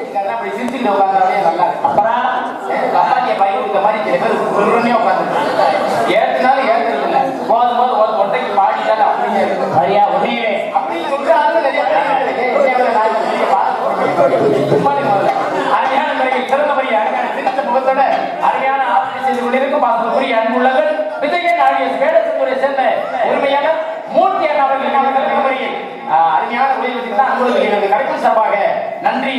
வீட்டுக்காரன் அப்படி சிரிச்சுட்டு உட்கார்ந்தாலே நல்லா இருக்கும். அப்புறம் கப்பாட்டிய பை கொடுத்த மாதிரி சில பேர் இல்ல போதும் போது ஒரு ஒட்டைக்கு பாடிட்டாலும் அப்படியே இருக்கும். சரியா உண்மையிலே அப்படி சொல்ற ஆளு நிறைய. அருமையான முறையில் முறையில் அருமையான சிரித்த முகத்தோட அருமையான ஆசிரியர் செய்து கொண்டிருக்கும் பாசத்துக்குரிய விஜயன் ஆகிய சேர்ந்த உரிமையான மூர்த்தி அண்ணா சார்பாக நன்றி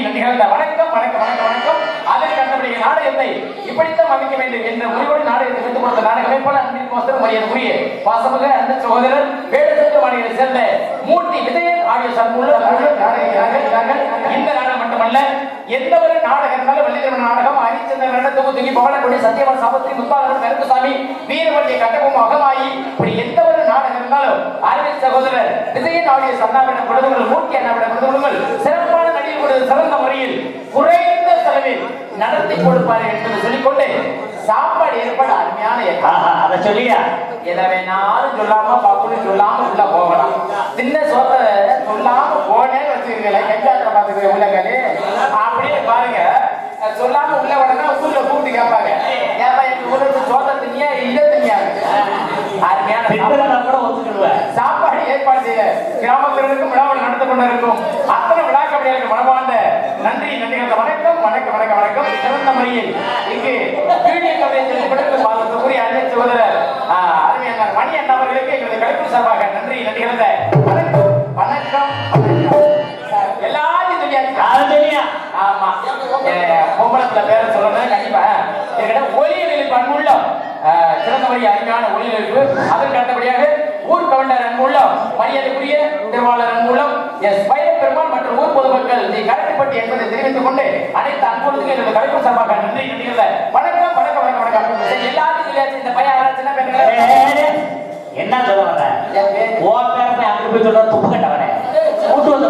வணக்கம் வணக்கம் வணக்கம் வணக்கம். அதற்கு நம்முடைய நாடகத்தை இப்படித்தான் அமைக்க வேண்டும் என்ற முடிவோடு நாடகத்தை விட்டுக் கொடுத்த நாடகமே போல அன்பிற்கு மரியாதைக்குரிய பாசமிக அன்பு சகோதரர் சேர்ந்த மூர்த்தி விஜயன் ஆகிய சர்முள்ள நாடகிறார்கள் இந்த நாடகம் மட்டுமல்ல எந்த ஒரு நாடகம் இருந்தாலும் வள்ளிதரன் நாடகம் ஹரிச்சந்திரன் நடன தொகுதி தூக்கி பவளக்குடி சத்யவன் சாபத்திரி முத்தாளர் கருப்புசாமி வீரவண்டி கட்டபொம்ம அகமாயி இப்படி எந்த ஒரு நாடகம் இருந்தாலும் அறிவியல் சகோதரர் விஜயன் ஆகிய சன்னாவிடம் கொடுங்கள். மூர்த்தி அண்ணாவிடம் கொடுங்கள். சிறப்பான நடிகர் சிறந்த முறையில் குறைந்த செலவில் நடத்தி கொடுப்பார்கள் என்று சொல்லிக்கொண்டு சாப்பாடு ஏற்பாடு அருமையான அதை சொல்லியா? எதை வேணாலும் சொல்லாம பாப்புன்னு சொல்லாம உள்ள போகலாம். சின்ன சோத்த சொல்லாம போனேன்னு வச்சுக்கீங்களேன் கெஞ்சாத்திர பாத்துக்கிற உள்ளங்களே அப்படியே பாருங்க. சொல்லாம உள்ள உடனே ஊர்ல கூப்பிட்டு கேட்பாங்க. ஏப்பா எங்க ஊர்ல சோத்த தினியா இல்ல தினியா அருமையான கூட ஒத்துக்கிடுவேன். சாப்பாடு ஏற்பாடு செய்த கிராமத்தினருக்கும் விழாவில் நடந்து கொண்டிருக்கும். அத்தனை விழாக்கவியலுக்கு மனமார்ந்த நன்றி நன்றிகள் வணக்கம் வணக்கம் வணக்கம் வணக்கம். சிறந்த முறையில் இங்கு வீடியோ கவலை கொடுத்து பார்க்கக்கூடிய அன்னை சகோதரர் அருமையான மணி அண்ணா அவர்களுக்கு எங்களது கலைப்பு சார்பாக நன்றி நன்றிகள் வணக்கம் வணக்கம் வணக்கம். எல்லாத்தையும் சொல்லியாச்சு அதை சொல்லியா ஆமா பொம்பளத்துல பேர சொல்லணும் கண்டிப்பா. என்கிட்ட ஒலியலில் பண்புள்ள அஹ், சிறந்த வழி அருமையான ஒலியலிப்பு அதற்கு அடுத்தபடியாக ஊர் கவர்னர் அன்புள்ளம் மரியாதைக்குரிய திருவாளர் அன்புள்ளம் எஸ். பைர பெருமாள் மற்றும் ஊர் பொதுமக்கள் நீ கரெக்ட்பட்டி என்பதை தெரிவித்துக் கொண்டு அனைத்து அன்புகளுக்கும் எனது கலைப்பு சார்பாக நன்றி நன்றிகள் வணக்கம் வணக்கம் வணக்கம் வணக்கம். சரி, எல்லாத்தையும் சொல்லியாச்சு இந்த பையன் ஏய், என்ன சொல்ல வர ஓ பேர? போய் அங்க போய் சொல்ற துப்பு கட்டவனே கூட்டு வந்த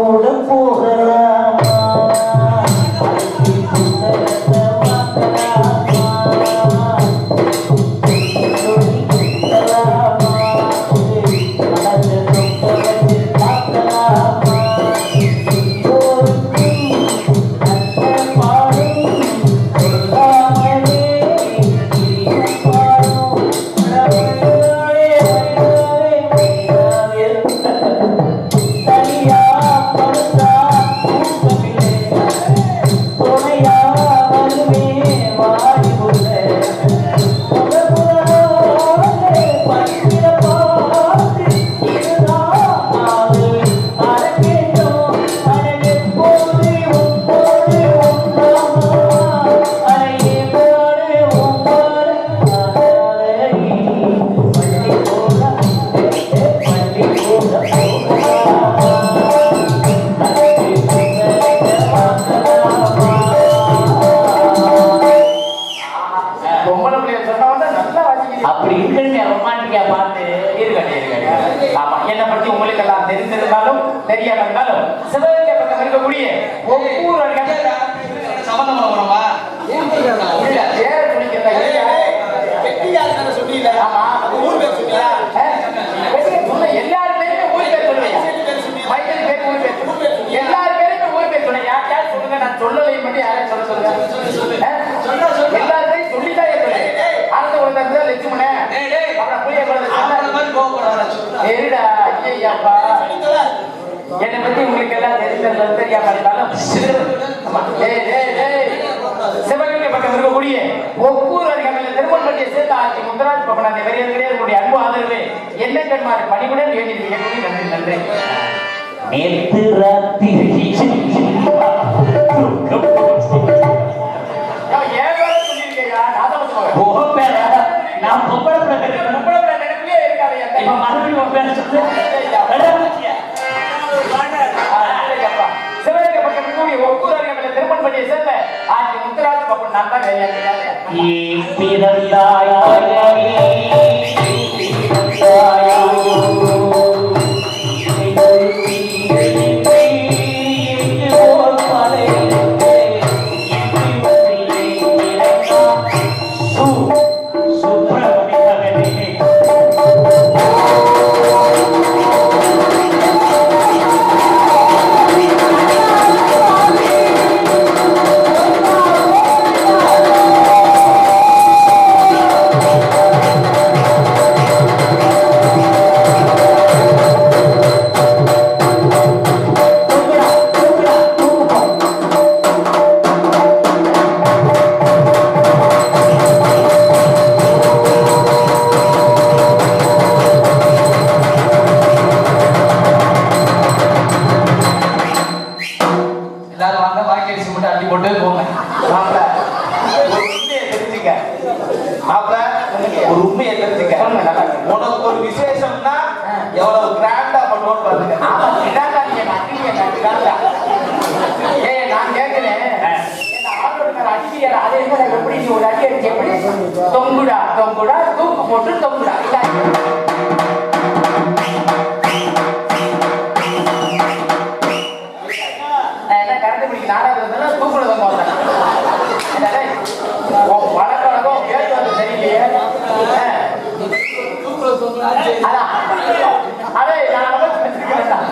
உன்னோடு போகிறான் எல்லாத்தையும் சொல்லிட்டாங்க அடுத்த ஒரு தரத்துல லட்சுமணே அப்புறம் புளிய சரிடா ஐயாப்பா பத்தி உங்களுக்கு எல்லாம் தெரிஞ்சது தெரியாம இருந்தாலும் சிவகங்கை பக்கம் இருக்கக்கூடிய ஒவ்வொரு அதிகாரிகள் திருமணப்பட்டியை சேர்ந்த ஆட்சி முந்தராஜ் பவனாதி வரையர்களே உங்களுடைய அன்பு ஆதரவு என்ன கண்மாறு பணிவுடன் வேண்டியிருக்கீங்க நன்றி நன்றி நேற்று ராத்திரி அருகாமையில் திருமணப்பட்டிய சேர்ந்த ஆட்சி முந்தராஜ் நான் தான் தொங்குடா தொங்குடா தூக்கு போட்டு தொங்குடா இதான் நான் நான்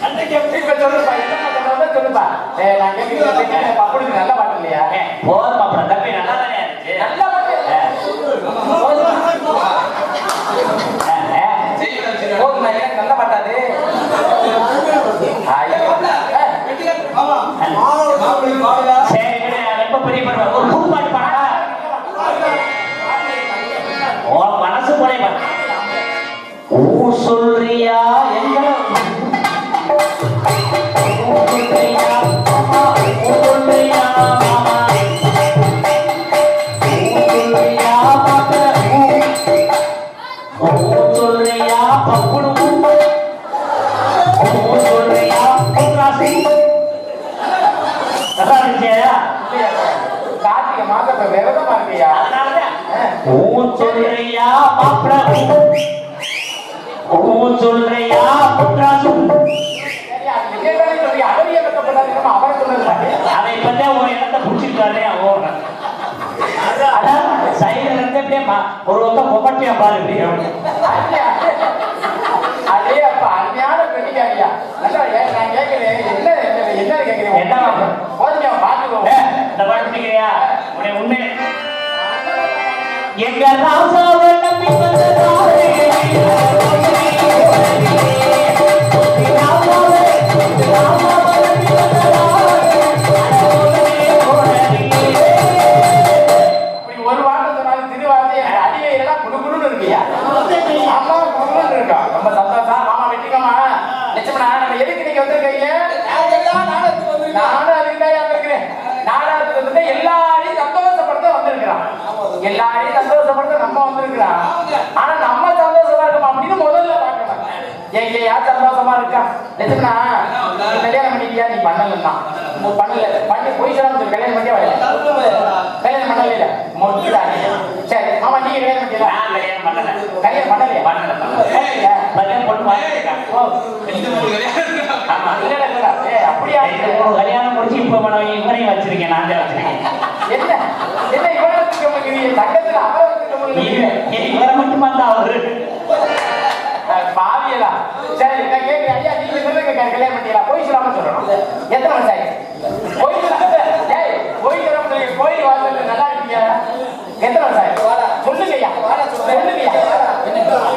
நமக்கு வச்சிருக்கிறேன்டா. இப்ப சொல்லுப்பா, நான் கேட்கிறேன். நல்ல பாட்டு இல்லையா? போதும் அப்புறம் தம்பி நல்லா தானே நல்லா இருந்துச்சா இல்லையா? கார்த்திகை மாசம் இப்ப விரதமா இருக்கியா? ஊ சொல்றியா மாப்பிள ஊ சொல்றியா சரி, அது இப்பதான் உன் இடத்த புடிச்சிருக்காரு அவன் சைடுல இருந்து அப்படியே ஒரு பக்கம் கொப்பட்டியா பாரு அதே அப்பா அருமையான பெண்ணிக்காரியா என்ன என்ன- என்ன கேட்கிறேன் என்ன இந்த பாட்டு உன்னை உண்மை. எங்க ராசாவை நம்பி வந்ததாரே கல்யாணம் முடிச்சு இப்ப மனம் இவனையும் வச்சிருக்கேன் நான் தான் வச்சிருக்கேன் என்ன என்ன இவரை மட்டுமா தான் அவரு பாவியலா சரி நான் கேட்கிறேன் ஐயா நீங்க சொல்லுங்க கல்யாணம் பண்ணியா போய் சொல்லாம சொல்லணும் எத்தனை வருஷம் ஆயிடுச்சு போய் ஏய் போய் சொல்லி கோயில் வாசல்ல நல்லா இருக்கீங்க எத்தனை வருஷம் ஆயிடுச்சு சொல்லுங்க ஐயா சொல்லுங்க ஐயா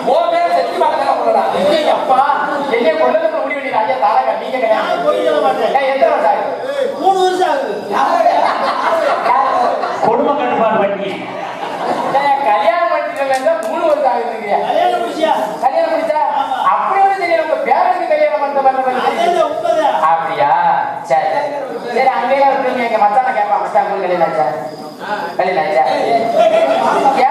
ஓ செத்து ஐயா, அப்பா என்னைய கொல்லதுக்கு முடிவு பண்ணி ஐயா தாரக நீங்க நான் பொய் சொல்ல மாட்டேன். ஏய், எத்தனை வருஷம் ஆகுது? மூணு வருஷம் ஆகுது குடும்ப கட்டுப்பாடு பண்ணி கல்யாணம் பண்ணிட்டு மூணு வருஷம் ஆகுதுங்க கல்யாணம் முடிச்சியா கல்யாணம் முடிச்சா அப்படி ஒண்ணு தெரியல உங்க பேரனுக்கு கல்யாணம் பண்ண மாதிரி அப்படியா சரி சரி அங்கேயே இருக்கீங்க எங்க மச்சான கேட்பான் மச்சான் உங்களுக்கு கல்யாணம் ஆச்சா கல்யாணம் ஆச்சா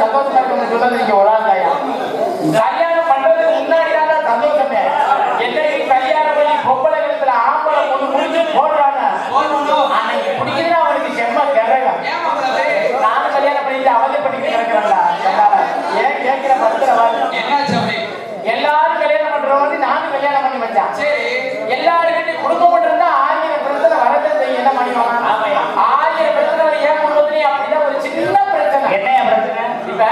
சந்தோஷமா இருக்கணும்னு சொல்றது நீங்க ஒரு ஆள் தாயா கல்யாணம் பண்றதுக்கு முன்னாடி தான் சந்தோஷமே என்னைக்கு கல்யாணம் பண்ணி பொம்பளை கழுத்துல ஆம்பளை ஒண்ணு முடிஞ்சு போடுறாங்க அன்னைக்கு பிடிக்குதுன்னா அவனுக்கு செம்ம கிரகம் நானும் கல்யாணம் பண்ணிட்டு அவதே பண்ணிட்டு கிடக்குறேன்டா ஏன் கேட்கிற பத்திர என்னாச்சு அப்படி எல்லாரும் கல்யாணம் பண்றவங்க நானும் கல்யாணம் பண்ணி வச்சான் சரி எல்லாருக்கிட்டையும் குடும்பம் இருந்தா ஆயிரம் பிரச்சனை வரதான் செய்யும் என்ன பண்ணிடுவாங்க ஆமாய்யா. ஆயிரம் பிரச்சனை வரும் என் குடும்பத்திலயும் அப்படிதான் ஒரு சின்ன பிரச்சனை என்னையா பிரச்சனை இப்ப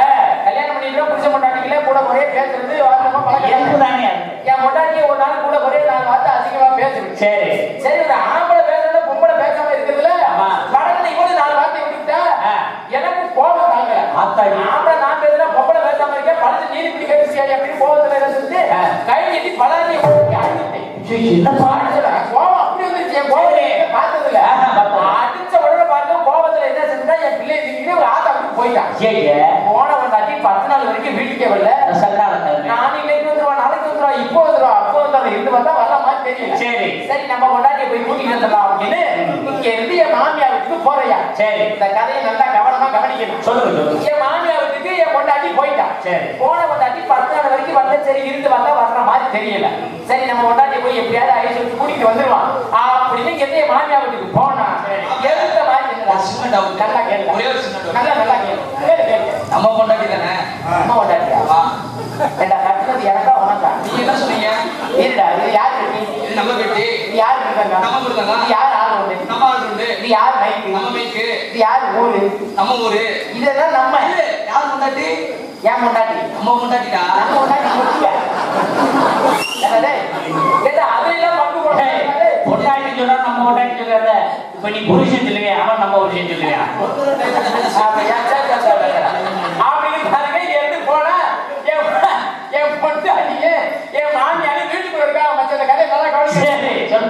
கல்யாணம் பண்ணிட்டு புருஷ பொண்டாட்டிகளே கூட ஒரே பேசுறது வார்த்தமா பழக்கம் இயல்புதானே அது. என் பொண்டாட்டி ஒரு நாள் கூட ஒரே நாள் வார்த்தை அதிகமா பேசுது சரி சரி ஒரு ஆம்பளை பேசுறத பொம்பளை பேசாம இருக்கிறதுல ஆமா. படத்துல இவனு நாலு வார்த்தை விட்டுட்டா ஆ. எனக்கு கோபம் தாங்கல ஆத்தாடி. ஆம்பளை நான் பேசுறேன் பொம்பளை பேசாம இருக்கேன் படத்து நீதி பிடி கேட்டு அப்படின்னு கோபத்துல என்ன செஞ்சு ஆ. கை நீட்டி பலாரியை போட்டு கோபம் அப்படி. அடிச்ச உடனே பாருங்க கோபத்துல என்ன செஞ்சா என் பிள்ளை திடீர்னு ஒரு ஆத்தா அப்படி போயிட்டான் ஐயே போனவன் தாட்டி பத்து நாள் வரைக்கும் வீட்டுக்கே வரல. நான் இன்னைக்கு நாளைக்கு இப்போ வந்துருவான் அப்போ வந்தாலும் இருந்து வந்தா வர மாதிரி தெரியல. சரி. சரி நம்ம கொண்டாட்டி போய் கூட்டிட்டு வந்துடலாம் அப்படின்னு இங்க இருந்து என் மாமியார் வீட்டுக்கு போறையா? சரி. இந்த கதையை நல்லா கவனமா கவனிக்கணும். சொல்லுங்க என் மாமியார் வீட்டுக்கு என் கொண்டாட்டி போயிட்டான் சரி. போன கொண்டாட்டி பத்து நாள் வரைக்கும் வரல சரி இருந்து வந்தா வர்ற மாதிரி தெரியல. சரி நம்ம கொண்டாட்டி போய் எப்படியாவது ஐஸ் வச்சு கூட்டிட்டு வந்துருவான். அப்படின்னு இங்க இருந்து என் மாமியார் வீட்டுக்கு போனா எந்த மாதிரி சின்ன doubt. நல்லா கேளு. ஒரே ஒரு சின்ன. நல்லா நல்லா நம்ம பொண்டாட்டி தானே? அம்மா கொண்டாட்டியா வா. ஏண்டா கட்டுனது எனக்கா உனக்கா? நீங்க என்ன சொன்னீங்க? இருடா இது யார் கட்டி? இது நம்ம பெட்டி இது யார் இருக்காங்க நம்ம கொடுத்தாங்க இது யார் ஆள் ஒண்ணு நம்ம ஆள் உண்டு. இது யார் மைக்கு? நம்ம மைக்கு. இது யார் ஊரு? நம்ம ஊரு. இதெல்லாம் நம்ம. யார் பொண்டாட்டி? ஏன் கொண்டாட்டி நம்ம நம்ம கொண்டாட்டி என்னடே ஏண்டா அதெல்லாம் பங்கு போடுறாங்க பொண்டாட்டி சொல்றா நம்ம பொண்டாட்டி சொல்றாத. இப்ப நீ புருஷன் சொல்லுவியா? அவன் நம்ம புருஷன் சொல்லுவியா? அப்படின்னு பாருங்க இருந்து போனா என் பொண்டாட்டியே என் மாமியாரி வீட்டுக்குள்ள இருக்காங்க. இந்த கதையை நல்லா கவனிச்சு.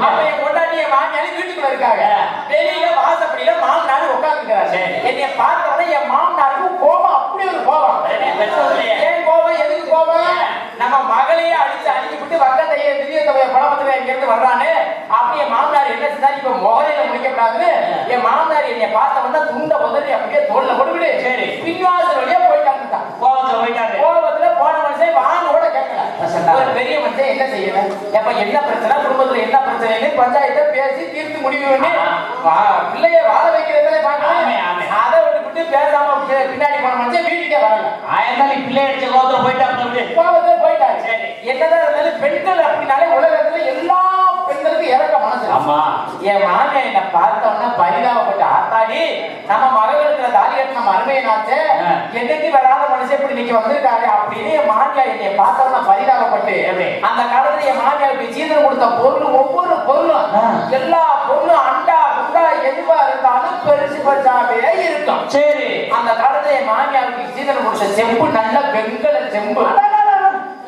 அப்ப என் பொண்டாட்டி என் மாமியாரி வீட்டுக்குள்ள இருக்காங்க. வெளியில வாசப்படியில மாமனார் உட்கார்ந்துக்கிறாரு. சரி. என்னைய பார்த்த உடனே என் மாமனாருக்கு கோபம் அப்படி ஒரு கோபம். ஏன் கோபம்? எதுக்கு கோபம்? அடிச்சு அடிச்சு விட்டு வக்கத்தையே திடீர் படபத்துல இங்க இருந்து வர்றானே அப்படி என் மாமனார் என்ன செஞ்சாரு இப்ப முகலையில முடிக்கப்படாதுன்னு என் மாமனார் என்னைய பார்த்த உடனே துண்ட உதறி அப்படியே தோல்ல கொடுவிடு சரி. பின்வாசல் வழியா போயிட்டாங்க கோபத்துல போயிட்டாரு கோபத்துல போன மனுஷன் வாங்க கூட கேட்கல. ஒரு பெரிய மனுஷன் என்ன செய்யணும் எப்ப என்ன பிரச்சனை குடும்பத்துல என்ன பிரச்சனைன்னு பஞ்சாயத்தை பேசி தீர்த்து முடிவு பண்ணி பிள்ளைய வாழ வைக்கிறதுல ஆமே. அதை விட்டு பேசாம பின்னாடி போன மனுஷன் வீட்டுக்கே வரல ஆயிரம் நீ பிள்ளை அடிச்ச கோபத்துல போயிட்டா அப்புறம் எப்படி? கோபத்துல. என்னதான் இருந்தாலும் பெண்கள் அப்படின்னாலே உலகத்துல எல்லா பெண்களுக்கும் இறக்க மனசு. ஆமா என் மாமியார் என்ன பார்த்த உடனே பரிதாபப்பட்டு ஆத்தாடி நம்ம மகளுக்கு தாலி கட்டின மருமையை நாச்சு ஆ. என்னைக்கு வராத மனுஷன் இப்படி இன்னைக்கு வந்திருக்காரு அப்படின்னு என் மாமியார் என்னை பார்த்த உடனே பரிதாபப்பட்டு? அந்த காலத்துல என் மாமியாருக்கு சீதனம் கொடுத்த பொருள் ஒவ்வொரு பொருளும். எல்லா பொருளும் அண்டா குண்டா எதுவா இருந்தாலும் பெருசு பெருசாவே இருக்கும் சரி அந்த காலத்துல என் மாமியாருக்கு சீதனம் கொடுத்த செம்பு நல்ல வெண்கல செம்பு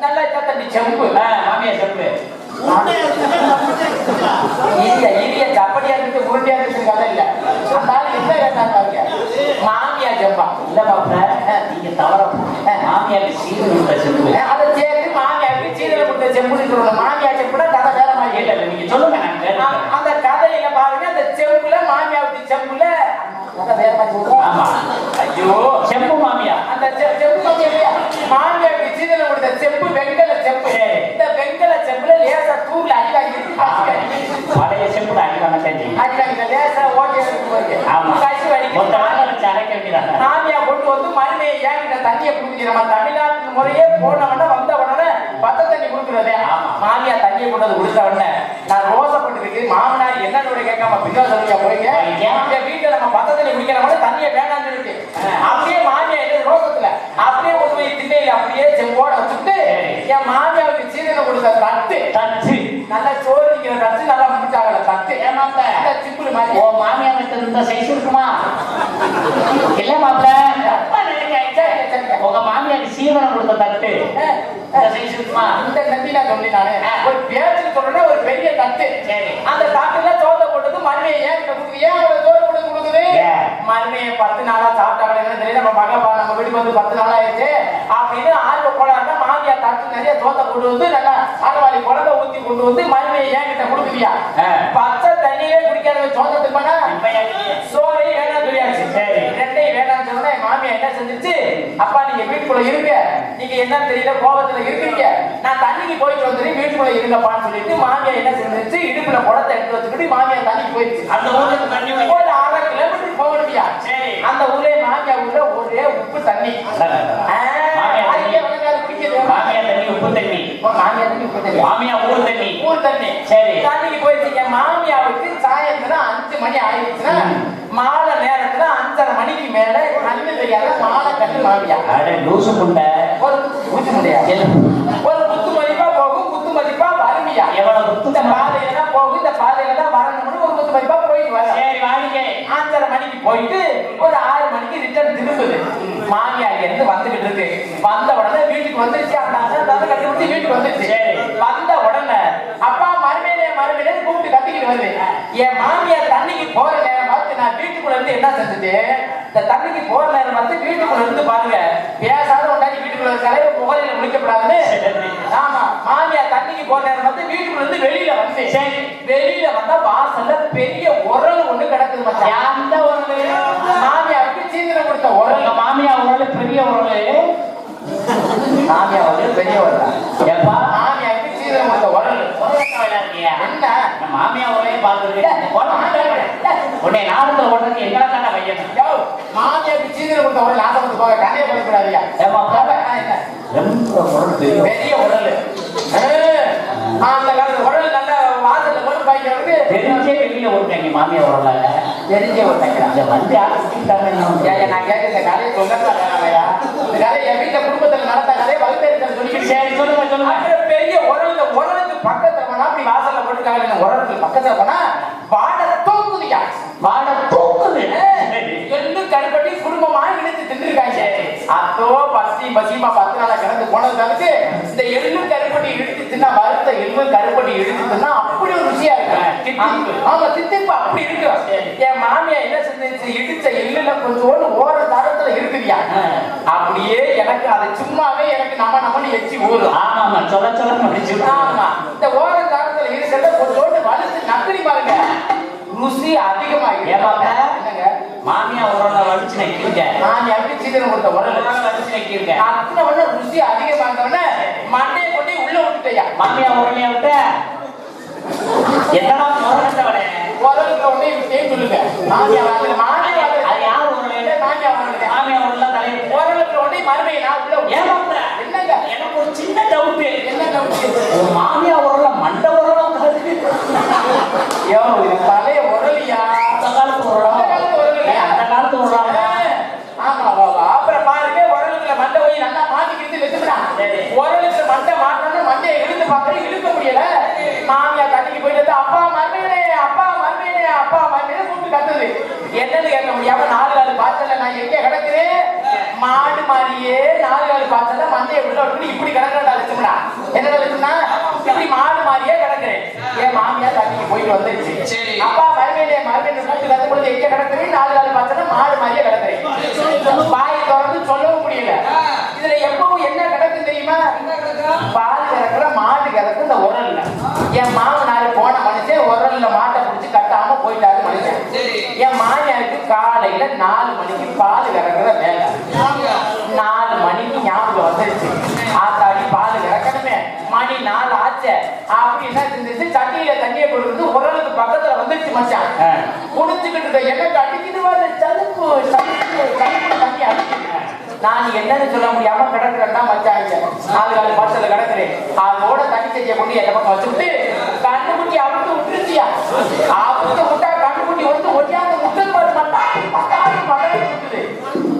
நல்லா நல்ல தண்ணி செம்பு. ஆ, மாமியார் சொல்லு உண்மையா இருக்குன்னா நம்மகிட்ட இருக்குதா? இரிய இரிய சப்படியா இருக்கு உருண்டையா இருக்கு கதை இல்ல. அந்த ஆளு என்ன கேட்டாங்க பாருங்க. மாமியா ஜம்பா இல்ல பாப்பா நீங்க தவற மாமியாருக்கு சீடு கொடுத்த செம்பு. அதை சேர்த்து மாமியாருக்கு சீதன கொடுத்த செம்புன்னு சொல்லணும் மாமியா செம்புனா கதை வேற மாதிரி இல்ல இல்ல நீங்க சொல்லுங்க நான் ஆ, கேட்டுக்கிறேன். அந்த கதையில பாருங்க அந்த செம்புல மாமியாவுக்கு செம்புல கதை வேற மாதிரி சொல்றோம். ஆமா ஐயோ செம்பு மாமியா அந்த செ- செம்பு மாமியா இல்லையா? மாமியாவுக்கு சீதன கொடுத்த செம்பு வெண்கல செம்பு சரி. இந்த வெண்கல செம்புல லேசா தூள்ல அடி வாங்கி பழைய செம்பு அடி பண்ண தெரியும் அடி வாங்கி லேசா ஓட்டி எடுத்து போயிருக்கு ஆமா கசி வலிக்குது. மொத்தமாக வச்சு அரைக்க வேண்டியதானே மாமியா கொண்டு வந்து மறுமையை ஏன் தண்ணியை குடிக்கிற தமிழ்நாட்டு முறையே போன உடனே வந்த உடனே பத்த தண்ணி கொடுக்குறதே. மாமியா தண்ணியை கொண்டு வந்து கொடுத்த உடனே நான் ரோசப்பட்டிருக்கு மாமனார் என்னோட கேட்காம பின்னா சொல்லியா போறீங்க. என் வீட்டுல நம்ம பக்கத்துல குடிக்கிறவங்க தண்ணியை வேண்டாம்னு சொல்லிட்டு அப்படியே மாமியா என்ன ரோசத்துல. அப்படியே கொண்டு போய் திண்ணையில அப்படியே செம்போட வச்சுட்டு என் மாமியாவுக்கு சீதனை கொடுத்த தட்டு. தச்சு நல்லா சோறு வைக்கிற தட்டு நல்லா முடிச்சாங்கல தட்டு. ஏமாத்த மாமியார் வீட்டுல இந்த சைஸ் இருக்குமா? இல்ல மாப்பிள்ள. உங்க சீவனம் கொடுத்த தட்டு. இந்த சைஸ் இருக்குமா? இந்த நம்பி நான் ஒரு சொல்றேன் ஒரு பெரிய தட்டு. சரி. அந்த தட்டுல சோத்தை போட்டது மருமையை ஏன் கொடுக்குது ஏன் அவளை சோறு போட்டு கொடுக்குது? மருமையை பத்து நாளா சாப்பிட்டாங்களே தெரியல நம்ம மகன் நம்ம வீட்டுக்கு வந்து பத்து நாள் ஆயிடுச்சு. அப்படின்னு ஆர்வ கோளாறுனா மாமியா தட்டு நிறைய சோத்தை கொண்டு வந்து நல்லா அரவாளி குழந்தை ஊத்தி கொண்டு வந்து மருமையை ஏன் கிட்ட கொடுக்குறியா அப்பா நீங்க வீட்டுக்குள்ள இருங்க. நீங்க என்ன தெரியல கோபத்துல இருக்கிறீங்க நான் தண்ணிக்கு போயிட்டு வந்துட்டு வீட்டுக்குள்ள இருங்கப்பான்னு சொல்லிட்டு மாமியா என்ன செஞ்சுச்சு இடுப்புல குடத்தை எடுத்து வச்சுக்கிட்டு மாமியா தண்ணிக்கு போயிடுச்சு. அந்த ஊருக்கு தண்ணி. ஒரு அரை கிலோமீட்டர் போகணுமியா சரி. அந்த ஊரே மாமியா ஊர்ல ஒரே உப்பு தண்ணி. அதுக்கே தண்ணி. உப்பு தண்ணி. மாமியா தண்ணி உப்பு தண்ணி. மாமியார் ஊர் தண்ணி. ஊர் தண்ணி. சரி. தண்ணிக்கு போயிட்டு என் மாமியாவுக்கு சாயந்தரம் அஞ்சு மணி ஆயிடுச்சுன்னா மாலை நேரத்துல அஞ்சரை மணிக்கு மேல கண்ணு தெரியாத மாலை கண்ணு மாமியா. அட லூசு புண்டை. ஒரு குத்து முடியாது ஒரு குத்து மதிப்பா போகும் குத்து மதிப்பா வருமியா எவ்வளவு இந்த பாதையில தான் போகும் இந்த பாதையில தான் வரணும்னு ஒரு குத்து மதிப்பா போயிட்டு வர. சரி வாடிக்கை. அஞ்சரை மணிக்கு போயிட்டு ஒரு ஆறு மணிக்கு ரிட்டர்ன் திரும்புது. மாமியா இருந்து வந்துகிட்டு இருக்கு. வந்த உடனே வீட்டுக்கு வந்துருச்சு. அந்த கட்டி விட்டு வீட்டுக்கு வந்துருச்சு. வந்த உடனே அப்பா மறுமையிலே கூப்பிட்டு கத்திக்கிட்டு வருது. என் மாமியார் தண்ணிக்கு போற நேரம் பார்த்து நான் வீட்டுக்குள்ள இருந்து என்ன செஞ்சது இந்த தண்ணிக்கு போற நேரம் பார்த்து வீட்டுக்குள்ள இருந்து பாருங்க. பேசாத உண்டாக்கி வீட்டுக்குள்ள இருக்காலே புகழையில முடிக்கப்படாதுன்னு. ஆமா மாமியார் தண்ணிக்கு போற நேரம் பார்த்து வீட்டுக்குள்ள இருந்து வெளியில வந்து. வெளியில வந்தா வாசல்ல பெரிய உரல் ஒண்ணு கிடக்குது மச்சான். அந்த ஒரு மாமியாருக்கு சீதனம் கொடுத்த உரல். மாமியார் உரல் பெரிய உரல்? மாமியார் வந்து பெரிய உரல் எப்பா மாமியாருக்கு சீதனம் கொடுத்த உரல் உரல் இருக்கியா என்ன நம்ம பார்த்துருக்கு உன்னை ஓட்டுறதுக்கு எங்களை தானே வையணும் கொடுத்த உரல் ஆசைப்பட்டு போக கதையை. என்ன? ரொம்ப தெரியும்? பெரிய உரல் ஆ, அந்த காலத்து உரல் நல்ல வாசல்ல போட்டு பாய்க்கிறதுக்கு தெரிஞ்சே வெளியில ஓட்டுறாங்க மாமியார் உரல தெரிஞ்ச தைக்கிறான் இந்த வந்து ஆரம்பிச்சுட்டாங்க நான் கேட்க இந்த கதையை வேணாமையா இந்த கதையை என் வீட்டுல குடும்பத்துல நடந்த கதையை சொல்லிக்கிட்டு சரி சொல்லுங்க சொல்லுங்க. பெரிய இந்த உரலுக்கு பக்கத்துல போனா அப்படி வாசல்ல போட்டு இந்த உரலுக்கு பக்கத்துல போனா வாட தூக்குதியா வாட தூக்குது. எள்ளு கருப்பட்டி குடும்பமா இணைத்து தின்னுருக்காங்க. அதோ பசி பசிமா பத்து நாளா கிடந்து போனதுக்கு இந்த எள்ளு கருப்பட்டி இழுத்து தின்னா வறுத்த எள்ளு கருப்பட்டி இழுத்து தின்னா அப்படி ஒரு ருசியா இருக்கு ஆமா தித்திப்பு. அப்படி இருக்கு. என் மாமியா என்ன செஞ்சுச்சு இடிச்ச எள்ளுல கொஞ்சோண்டு ஓர தரத்துல இருக்குதியா? அப்படியே எனக்கு அது சும்மாவே எனக்கு நம்ம நம்மன்னு எச்சி ஊறும். ஆமா ஆமா சொல்ல சொல்ல முடிச்சு ஆமா. இந்த ஓர தரத்துல இருக்கிறத கொஞ்சோண்டு வலுத்து நக்கடி பாருங்க. ருசி அதிகமா ஏமாத்த? என்னங்க? மாமியார் உரல வடிச்சு நிக்கிறீங்க நான் எப்படி சீக்கிரம் கொடுத்த உரல வடிச்சு நிக்கிறீங்க அத்தனை ருசி அதிகமானவன மண்டையை கொண்டு உள்ள விட்டுட்டயா? மாமியார் உரலைய விட்ட எத்தனை முரட்டவளே உடலுக்கு உடனே விட்டே சொல்லுங்க மாமியா வாங்கல மாமியா அது வாங்கல யார் உரல மாமியா வாங்கல மாமியார் உரல தலைவர் உடலுக்கு உடனே மறுமையை நான் உள்ள விட்டேன். ஏமாத்த என்னங்க எனக்கு ஒரு சின்ன டவுட் என்ன கவுச்சி உன் மாமியார் உரல மண்ட உரலம் கலந்து யோ இது பழைய உரலியா அந்த காலத்து உரலம் அந்த காலத்து உரலம் ஆமா பாபா அப்புறம் பாருங்க உரலுக்குள்ள மண்டை போய் நல்லா மாட்டிக்கிட்டு சரி. உரலுக்கு மண்டை மாட்டணும்னு மண்டையை இழுத்து பார்க்கறேன் இழுக்க முடியல. மாமியா தண்ணிக்கு போயிட்டு அப்பா மருமையிலே அப்பா மருமையிலே அப்பா மருமையிலே கூப்பிட்டு கத்துது. என்னன்னு கேட்க முடியாம நாலு நாலு பாய்ச்சல நான் எங்க கிடக்குறேன்? மாடு மாதிரியே நாலு நாலு பாய்ச்சல மண்டையை உள்ள விட்டு இப்படி கிடக்கிறதா லட்சுமணா. என்ன லட்சுமணா இப்படி மாடு மாதிரியே கிடக்குறேன் என் மாமியா தண்ணிக்கு போயிட்டு வந்துருச்சு. சரி. அப்பா மருமையிலே மருமையிலே கூப்பிட்டு கத்து பொழுது எங்க கிடக்குறேன் நாலு நாலு பாய்ச்சல மாடு மாதிரியே கிடக்குறேன் வாய் திறந்து சொல்லவும் முடியல. இதுல எப்பவும் என்ன கிடக்கு தெரியுமா? பால் கிடக்குற மாடு கிடக்கு இந்த உரல்ல. என் மாமனார் போன மனுஷன் உரல்ல மாட்டை பிடிச்சி கட்டாம போயிட்டாரு மனுஷன். என் மாமியாருக்கு காலையில நாலு மணிக்கு பால் கறக்குற வேலை. மச்சான். குடிச்சுக்கிட்டு இருக்க எனக்கு அடிக்குது வர தண்ணி அடிக்குது. நான் என்னன்னு சொல்ல முடியாம கிடக்குறேன்னா மச்சான் நாலு காலு பஸ்ல கிடக்குறேன். அதோட கைத்தறியை கொண்டு எந்த பக்கம் வச்சுட்டு கண்ணுக்குட்டி அவுத்து விட்டுருச்சியா? அவுத்து விட்டா கண்ணுக்குட்டி வந்து ஒட்டியாந்து முட்டல் பாரு மட்டாய் மட்டாய் மட்டாய்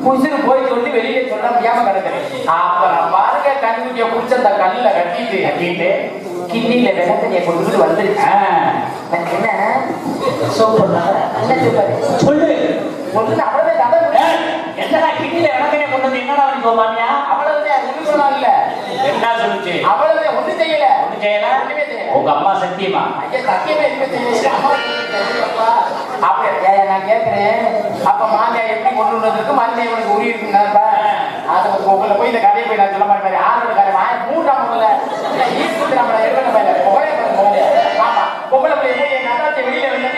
புசுறு போய் சொல்லி வெளியே சொல்ல முடியாம கிடக்குது அப்புறம் பாருங்க கண்ணுக்குட்டியை புடிச்ச அந்த கல்லுல கட்டிட்டு கட்டிட்டு கிண்ணில வெள்ளத்தண்ணியை கொண்டுட்டு வந்து என்ன? சூப்பர் என்ன சூப்பர் சொல்லு. ஒண்ணு அவ்வளவு என்னடா கிண்ணில கொண்டு வந்து என்னடா வந்து மாமியா? அவ்வளவுதான். இல்ல. என்ன சொல்லுச்சு? அவ்வளவுதான் ஒண்ணு செய்யல. ஒண்ணு செய்யல? உங்க அம்மா சத்தியமா? சத்தியமே எதுவுமே செய்யல. அப்ப நான் கேட்கிறேன் அப்ப மாமியா எப்படி கொண்டு வந்ததுக்கு மாமியா இவனுக்கு உரி இருக்குங்கப்பா அது உங்களை போய் இந்த கதையை போய் நான் சொல்ல மாட்டேன் ஆறு கதை. வாய் மூன்றாம் முதல்ல ஈர்ப்பு நம்மளை புகழே ஆமா. பொம்பளை பிள்ளை போய் எங்க அண்ணாத்தை வெளியில வந்து